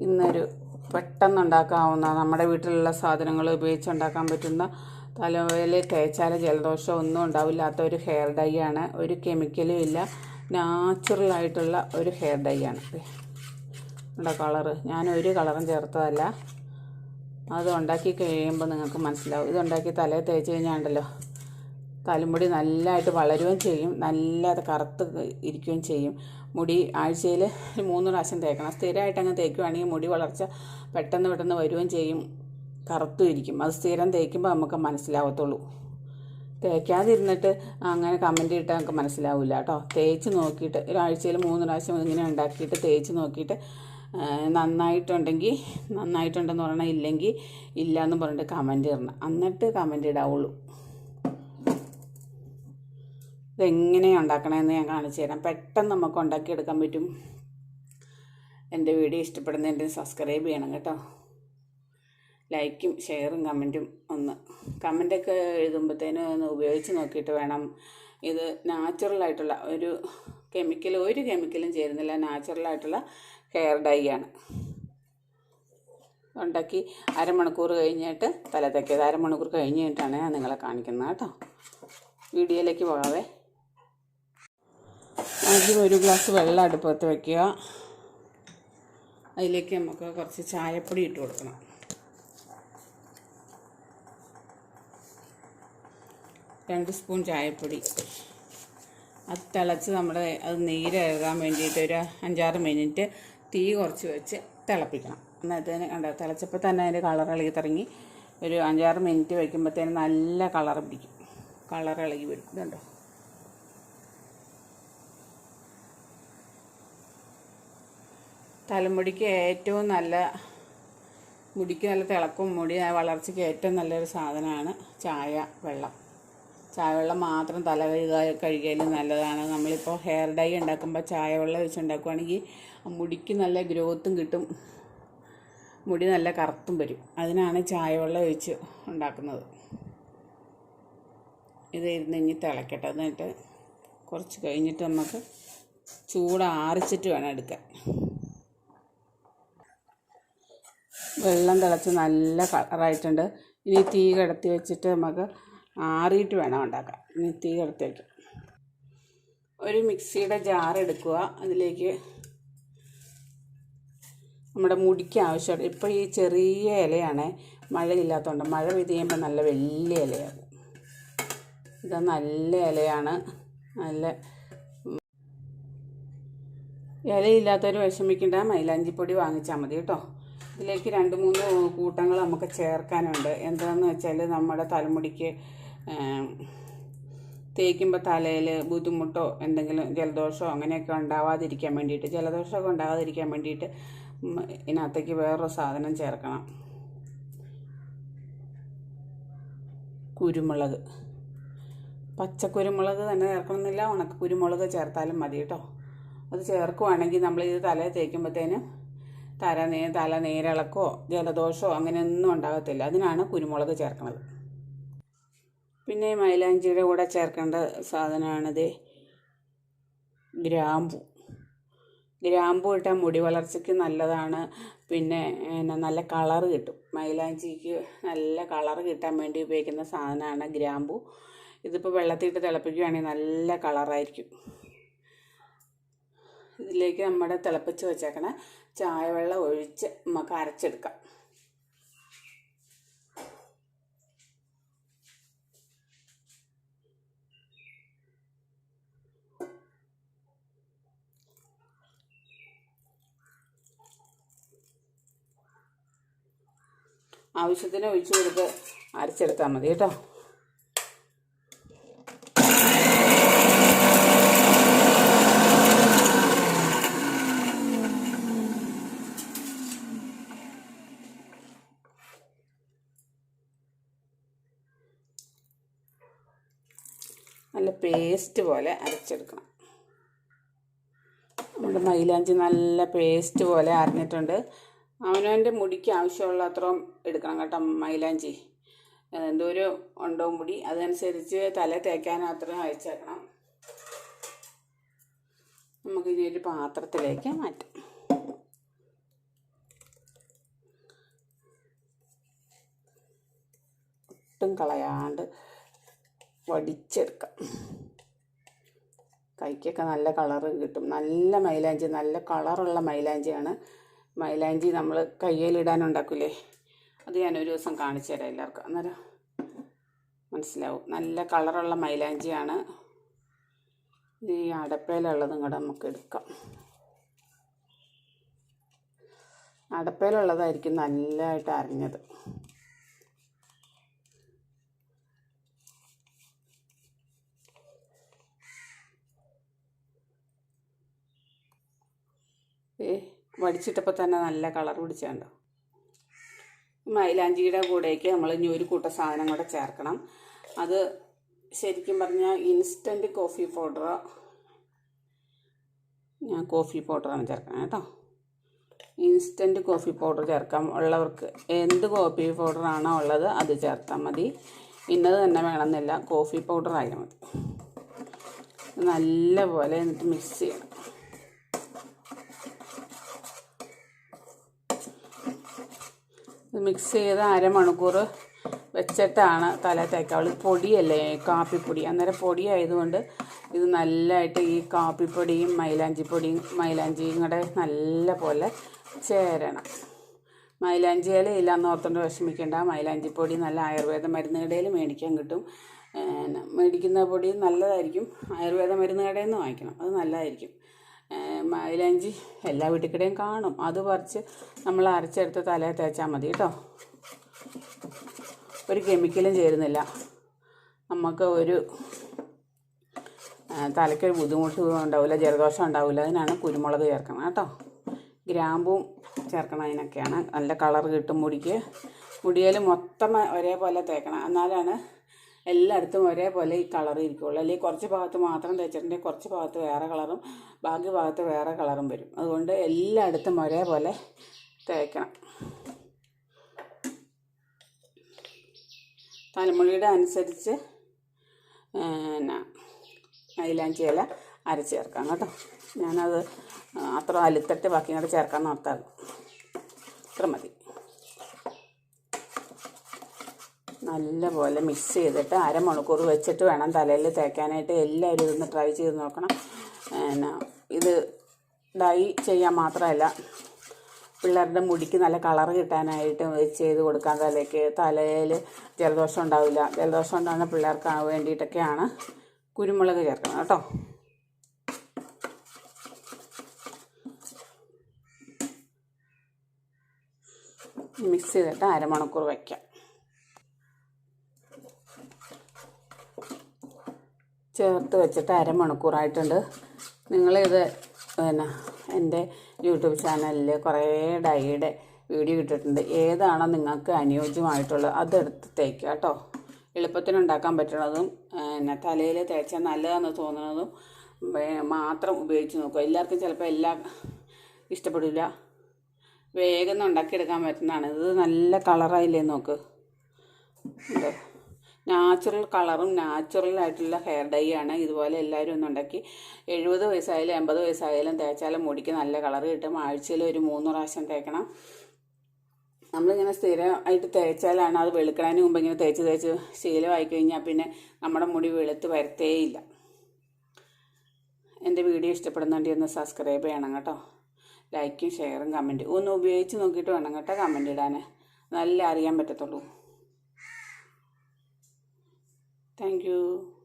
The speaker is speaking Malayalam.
ഇന്നൊരു പെട്ടെന്ന് ഉണ്ടാക്കാവുന്ന നമ്മുടെ വീട്ടിലുള്ള സാധനങ്ങൾ ഉപയോഗിച്ച് ഉണ്ടാക്കാൻ പറ്റുന്ന തലവേല തേച്ചാൽ ജലദോഷം ഒന്നും ഉണ്ടാവില്ലാത്ത ഒരു ഹെയർ ഡൈ ആണ്. ഒരു കെമിക്കലും ഇല്ല. നാച്ചുറൽ ആയിട്ടുള്ള ഒരു ഹെയർ ഡൈ ആണ്. നമ്മുടെ കളറ് ഞാൻ ഒരു കളറും ചേർത്തതല്ല. അത് ഉണ്ടാക്കി കഴിയുമ്പോൾ നിങ്ങൾക്ക് മനസ്സിലാവും. ഇതുണ്ടാക്കി തലയിൽ തേച്ച് കഴിഞ്ഞാൽ ഉണ്ടല്ലോ തലമുടി നല്ലതായിട്ട് വളരുകയും ചെയ്യും. നല്ല കറുത്ത് ഇരിക്കുകയും ചെയ്യും. മുടി ആഴ്ചയിൽ മൂന്ന് പ്രാവശ്യം തേക്കണം. സ്ഥിരമായിട്ട് അങ്ങ് തേക്കുകയാണെങ്കിൽ മുടി വളർച്ച പെട്ടെന്ന് പെട്ടെന്ന് വരികയും ചെയ്യും. കറുത്തും ഇരിക്കും. അത് സ്ഥിരം തേക്കുമ്പോൾ നമുക്ക് മനസ്സിലാവത്തുള്ളൂ. തേക്കാതിരുന്നിട്ട് അങ്ങനെ കമന്റ് ഇട്ടാൽ നമുക്ക് മനസ്സിലാവില്ല കേട്ടോ. തേച്ച് നോക്കിയിട്ട് ഒരാഴ്ചയിൽ മൂന്ന് പ്രാവശ്യം ഇങ്ങനെ ഉണ്ടാക്കിയിട്ട് തേച്ച് നോക്കിയിട്ട് നന്നായിട്ടുണ്ടെങ്കിൽ നന്നായിട്ടുണ്ടെന്ന് പറഞ്ഞാൽ ഇല്ലെങ്കിൽ ഇല്ല എന്ന് പറഞ്ഞിട്ട് കമന്റ് ഇടണം. എന്നിട്ട് കമന്റ് ഇടാവുള്ളൂ. ഇതെങ്ങനെയാണ് ഉണ്ടാക്കണമെന്ന് ഞാൻ കാണിച്ചു തരാം. പെട്ടെന്ന് നമുക്ക് ഉണ്ടാക്കിയെടുക്കാൻ പറ്റും. എന്റെ വീഡിയോ ഇഷ്ടപ്പെടുന്നതിന്റെ സബ്സ്ക്രൈബ് ചെയ്യണം കേട്ടോ. ലൈക്കും ഷെയറും കമന്റും ഒന്ന്. കമന്റൊക്കെ എഴുതുമ്പോഴത്തേനും ഒന്ന് ഉപയോഗിച്ച് നോക്കിയിട്ട് വേണം. ഇത് നാച്ചുറലായിട്ടുള്ള ഒരു കെമിക്കൽ ഒരു കെമിക്കലും ചേരുന്നില്ല. നാച്ചുറലായിട്ടുള്ള ഹെയർ ഡൈ ആണ്. ഉണ്ടാക്കി അരമണിക്കൂർ കഴിഞ്ഞിട്ട് തല തയ്ക്കിയത് അരമണിക്കൂർ കഴിഞ്ഞിട്ടാണ് ഞാൻ നിങ്ങളെ കാണിക്കുന്നത് കേട്ടോ. വീഡിയോയിലേക്ക് പോകാവേ. ആദ്യം ഒരു ഗ്ലാസ് വെള്ളം അടുപ്പത്ത് വയ്ക്കുക അതിലേക്ക് നമുക്ക് കുറച്ച് ചായപ്പൊടി ഇട്ട് കൊടുക്കണം. രണ്ട് സ്പൂൺ ചായപ്പൊടി. അത് തിളച്ച് നമ്മുടെ അത് നീരഴുകാൻ വേണ്ടിയിട്ട് ഒരു അഞ്ചാറ് മിനിറ്റ് തീ കുറച്ച് വെച്ച് തിളപ്പിക്കണം. എന്നിട്ട് കണ്ട തിളച്ചപ്പോൾ തന്നെ അതിന്റെ കളർ ഇളകി തുടങ്ങി. ഒരു അഞ്ചാറ് മിനിറ്റ് വയ്ക്കുമ്പോഴത്തേനും നല്ല കളർ പിടിക്കും. കളർ ഇളകി വരും. ഇതുണ്ടോ? തലമുടിക്ക് ഏറ്റവും നല്ല മുടിക്ക് നല്ല തിളക്കും മുടി വളർച്ചയ്ക്ക് ഏറ്റവും നല്ലൊരു സാധനമാണ് ചായ വെള്ളം. ചായ വെള്ളം മാത്രം തല കഴുക കഴുകിയാലും നല്ലതാണ്. നമ്മളിപ്പോൾ ഹെയർ ഡൈ ഉണ്ടാക്കുമ്പോൾ ചായ വെള്ളം വെച്ച് ഉണ്ടാക്കുവാണെങ്കിൽ മുടിക്ക് നല്ല ഗ്രോത്തും കിട്ടും. മുടി നല്ല കറുത്തും വരും. അതിനാണ് ചായ വെള്ളം ഒഴിച്ച് ഉണ്ടാക്കുന്നത്. ഇത് ഇരുന്ന് ഇനി തിളക്കട്ടെ. എന്നിട്ട് കുറച്ച് കഴിഞ്ഞിട്ട് നമുക്ക് ചൂടാറിച്ചിട്ട് വേണം എടുക്കാൻ. വെള്ളം തിളച്ച് നല്ല കളറായിട്ടുണ്ട്. ഇനി തീ കിടത്തി വെച്ചിട്ട് നമുക്ക് ആറിയിട്ട് വേണം ഉണ്ടാക്കാൻ. ഇനി തീ കിടത്തി വയ്ക്കാം ഒരു മിക്സിയുടെ ജാർ എടുക്കുക. അതിലേക്ക് നമ്മുടെ മുടിക്ക് ആവശ്യമുണ്ട് ഇപ്പോൾ ഈ ചെറിയ ഇലയാണ് മഴയില്ലാത്തതുകൊണ്ട് മഴ പെയ്ത് കഴിയുമ്പോൾ നല്ല വലിയ ഇലയാകും ഇത് നല്ല ഇലയാണ്. നല്ല ഇലയില്ലാത്തവർ വിഷമിക്കേണ്ട. മൈലാഞ്ചിപ്പൊടി വാങ്ങിച്ചാൽ മതി കേട്ടോ. ഇതിലേക്ക് രണ്ട് മൂന്ന് കൂട്ടങ്ങൾ നമുക്ക് ചേർക്കാനുണ്ട്. എന്താണെന്ന് വെച്ചാൽ നമ്മുടെ തലമുടിക്ക് തേക്കുമ്പോൾ തലയിൽ ബുദ്ധിമുട്ടോ എന്തെങ്കിലും ജലദോഷമോ അങ്ങനെയൊക്കെ ഉണ്ടാവാതിരിക്കാൻ വേണ്ടിയിട്ട് ജലദോഷമൊക്കെ ഉണ്ടാവാതിരിക്കാൻ വേണ്ടിയിട്ട് ഇതിനകത്തേക്ക് വേറൊരു സാധനം ചേർക്കണം. കുരുമുളക്. പച്ചക്കുരുമുളക് തന്നെ ചേർക്കണമെന്നില്ല. ഉണക്ക കുരുമുളക് ചേർത്താലും മതി കേട്ടോ. അത് ചേർക്കുവാണെങ്കിൽ നമ്മൾ ഇത് തലയിൽ തേക്കുമ്പോഴത്തേനും തല നേ തല നേരിളക്കോ ജലദോഷമോ അങ്ങനെയൊന്നും ഉണ്ടാകത്തില്ല. അതിനാണ് കുരുമുളക് ചേർക്കുന്നത്. പിന്നെ മൈലാഞ്ചിയുടെ കൂടെ ചേർക്കേണ്ട സാധനമാണിത്. ഗ്രാമ്പു. ഗ്രാമ്പു ഇട്ടാൽ മുടി വളർച്ചയ്ക്ക് നല്ലതാണ്. പിന്നെ നല്ല കളർ കിട്ടും. മൈലാഞ്ചിക്ക് നല്ല കളർ കിട്ടാൻ വേണ്ടി ഉപയോഗിക്കുന്ന സാധനമാണ് ഗ്രാമ്പു. ഇതിപ്പോൾ വെള്ളത്തിയിട്ട് തിളപ്പിക്കുകയാണെങ്കിൽ നല്ല കളറായിരിക്കും. ഇതിലേക്ക് നമ്മുടെ തിളപ്പിച്ച് വെച്ചേക്കണ ചായ വെള്ളം ഒഴിച്ച് നമുക്ക് അരച്ചെടുക്കാം ആവശ്യത്തിന് ഒഴിച്ചു കൊടുത്ത് അരച്ചെടുത്താൽ മതി കേട്ടോ. നല്ല പേസ്റ്റ് പോലെ അരച്ചെടുക്കണം. നമ്മുടെ മൈലാഞ്ചി നല്ല പേസ്റ്റ് പോലെ അരഞ്ഞിട്ടുണ്ട്. അവനവന്റെ മുടിക്ക് ആവശ്യമുള്ള അത്രയും എടുക്കണം കേട്ടോ മൈലാഞ്ചി. എന്തോരം ഉണ്ടോ മുടി അതനുസരിച്ച് തല തേക്കാൻ അത്രയും അയച്ചേക്കണം. നമുക്കിനി ഒരു പാത്രത്തിലേക്ക് മാറ്റാം. ഒട്ടും കളയാണ്ട് വടിച്ചെടുക്കാം. കൈക്കൊക്കെ നല്ല കളറ് കിട്ടും. നല്ല മൈലാഞ്ചി നല്ല കളറുള്ള മൈലാഞ്ചിയാണ്. മൈലാഞ്ചി നമ്മൾ കയ്യിലിടാനുണ്ടാക്കില്ലേ അത് ഞാൻ ഒരു ദിവസം കാണിച്ചു തരാം എല്ലാവർക്കും. അന്നേരം മനസ്സിലാവും. നല്ല കളറുള്ള മൈലാഞ്ചിയാണ്. ഈ അടപ്പേലുള്ളത് ഇങ്ങോട്ട് നമുക്ക് എടുക്കാം. അടപ്പയിലുള്ളതായിരിക്കും നല്ലതായിട്ട് അരിഞ്ഞത്. ഏ വടിച്ചിട്ടപ്പോൾ തന്നെ നല്ല കളർ പിടിച്ചുണ്ടോ? മൈലാഞ്ചിയുടെ കൂടേക്ക് നമ്മൾ ഇനി ഒരു കൂട്ട സാധനം കൂടെ ചേർക്കണം. അത് ശരിക്കും പറഞ്ഞാൽ ഇൻസ്റ്റന്റ് കോഫി പൗഡറോ ഞാൻ കോഫി പൗഡറാണ് ചേർക്കണം കേട്ടോ. ഇൻസ്റ്റന്റ് കോഫി പൗഡർ ചേർക്കാം. ഉള്ളവർക്ക് എന്ത് കോഫി പൗഡറാണോ ഉള്ളത് അത് ചേർത്താൽ മതി. ഇന്നത് തന്നെ വേണമെന്നില്ല. കോഫി പൗഡർ ആയാൽ മതി. നല്ലപോലെ എന്നിട്ട് മിക്സ് ചെയ്യണം ഇത് മിക്സ് ചെയ്ത് അരമണിക്കൂർ വെച്ചിട്ടാണ് തല തേക്കാവൾ പൊടിയല്ലേ കാപ്പിപ്പൊടി. അന്നേരം പൊടി ആയതുകൊണ്ട് ഇത് നല്ലതായിട്ട് ഈ കാപ്പിപ്പൊടിയും മൈലാഞ്ചിപ്പൊടിയും മൈലാഞ്ചിയും കൂടെ നല്ല പോലെ ചേരണം. മൈലാഞ്ചി ഇല ഇല്ലാന്ന് ഓർത്തുകൊണ്ട് വിഷമിക്കേണ്ട. മൈലാഞ്ചിപ്പൊടി നല്ല ആയുർവേദ മരുന്ന് കടയിൽ മേടിക്കാൻ കിട്ടും. മേടിക്കുന്ന പൊടി നല്ലതായിരിക്കും. ആയുർവേദ മരുന്ന് കടയിൽ നിന്ന് വാങ്ങിക്കണം. അത് നല്ലതായിരിക്കും. മൈലാഞ്ചി എല്ലാ വീട്ടിൽക്കിടെയും കാണും. അത് പറിച്ച് നമ്മൾ അരച്ചെടുത്ത് തലയിൽ തേച്ചാൽ മതി കേട്ടോ ഒരു കെമിക്കലും ചേരുന്നില്ല. നമുക്ക് ഒരു തലയ്ക്കൊരു ബുദ്ധിമുട്ട് ഉണ്ടാവില്ല ജലദോഷം ഉണ്ടാവില്ല അതിനാണ് കുരുമുളക് ചേർക്കണം കേട്ടോ ഗ്രാമ്പും ചേർക്കണം അതിനൊക്കെയാണ്. നല്ല കളർ കിട്ടും മുടിക്ക്. മുടിയിൽ മൊത്തം ഒരേപോലെ തേക്കണം. എന്നാലാണ് എല്ലായിടത്തും ഒരേപോലെ ഈ കളർ ഇരിക്കുള്ളൂ. അല്ലെങ്കിൽ കുറച്ച് ഭാഗത്ത് മാത്രം തേച്ചിട്ടുണ്ടെങ്കിൽ കുറച്ച് ഭാഗത്ത് വേറെ കളറും ബാക്കി ഭാഗത്ത് വേറെ കളറും വരും. അതുകൊണ്ട് എല്ലായിടത്തും ഒരേപോലെ തേക്കണം. തലമുടിയുടെ അനുസരിച്ച് പിന്നെ മൈലാഞ്ചി ഇല അരച്ച് ചേർക്കാം കേട്ടോ. ഞാനത് അത്ര അലുത്തട്ട് ബാക്കി കൂടെ ചേർക്കാൻ നോക്കാറ് ഇത്ര മതി. നല്ലപോലെ മിക്സ് ചെയ്തിട്ട് അരമണിക്കൂർ വെച്ചിട്ട് വേണം തലയിൽ തേക്കാനായിട്ട് എല്ലാവരും ഇതൊന്ന് ട്രൈ ചെയ്ത് നോക്കണം. പിന്നെ ഇത് ഡൈ ചെയ്യാൻ മാത്രമല്ല പിള്ളേരുടെ മുടിക്ക് നല്ല കളർ കിട്ടാനായിട്ട് ചെയ്ത് കൊടുക്കാൻ തലയ്ക്ക് തലയിൽ ജലദോഷം ഉണ്ടാവില്ല. ജലദോഷം ഉണ്ടാകുന്ന പിള്ളേർക്ക് വേണ്ടിയിട്ടൊക്കെയാണ് കുരുമുളക് ചേർക്കുന്നത് കേട്ടോ. മിക്സ് ചെയ്തിട്ട് അരമണിക്കൂർ വയ്ക്കാം ചേർത്ത് വെച്ചിട്ട് അരമണിക്കൂറായിട്ടുണ്ട്. നിങ്ങളിത് പിന്നെ എന്റെ യൂട്യൂബ് ചാനലിൽ കുറേ ഡൈയുടെ വീഡിയോ ഇട്ടിട്ടുണ്ട്. ഏതാണോ നിങ്ങൾക്ക് അനുയോജ്യമായിട്ടുള്ളത് അതെടുത്ത് തേക്കുക കേട്ടോ. എളുപ്പത്തിന് ഉണ്ടാക്കാൻ പറ്റുന്നതും പിന്നെ തലയിൽ തേച്ചാൽ നല്ലതാണെന്ന് തോന്നുന്നതും മാത്രം ഉപയോഗിച്ച് നോക്കുക. എല്ലാവർക്കും ചിലപ്പോൾ എല്ലാം ഇഷ്ടപ്പെടില്ല. വേഗം ഉണ്ടാക്കിയെടുക്കാൻ പറ്റുന്നതാണ്. ഇത് നല്ല കളറായില്ലേ നോക്ക്. നാച്ചുറൽ കളറും നാച്ചുറൽ ആയിട്ടുള്ള ഹെയർ ഡൈ ആണ്. ഇതുപോലെ എല്ലാവരും ഒന്ന് ഉണ്ടാക്കി. എഴുപത് വയസ്സായാലും എൺപത് വയസ്സായാലും തേച്ചാലും മുടിക്ക് നല്ല കളർ കിട്ടും. ആഴ്ചയിൽ ഒരു മൂന്ന് പ്രാവശ്യം തേക്കണം. നമ്മളിങ്ങനെ സ്ഥിരമായിട്ട് തേച്ചാലാണ് അത് വെളുക്കണതിന് മുമ്പ് ഇങ്ങനെ തേച്ച് തേച്ച് ശീലമായി കഴിഞ്ഞാൽ പിന്നെ നമ്മുടെ മുടി വെളുത്ത് വരത്തേയില്ല. എന്റെ വീഡിയോ ഇഷ്ടപ്പെടുന്നുണ്ടെങ്കിൽ ഒന്ന് സബ്സ്ക്രൈബ് ചെയ്യണം കേട്ടോ. ലൈക്കും ഷെയറും കമന്റും ഒന്ന് ഉപയോഗിച്ച് നോക്കിയിട്ട് വേണം കേട്ടോ കമന്റ് ഇടാൻ നല്ല അറിയാൻ പറ്റത്തുള്ളൂ. Thank you.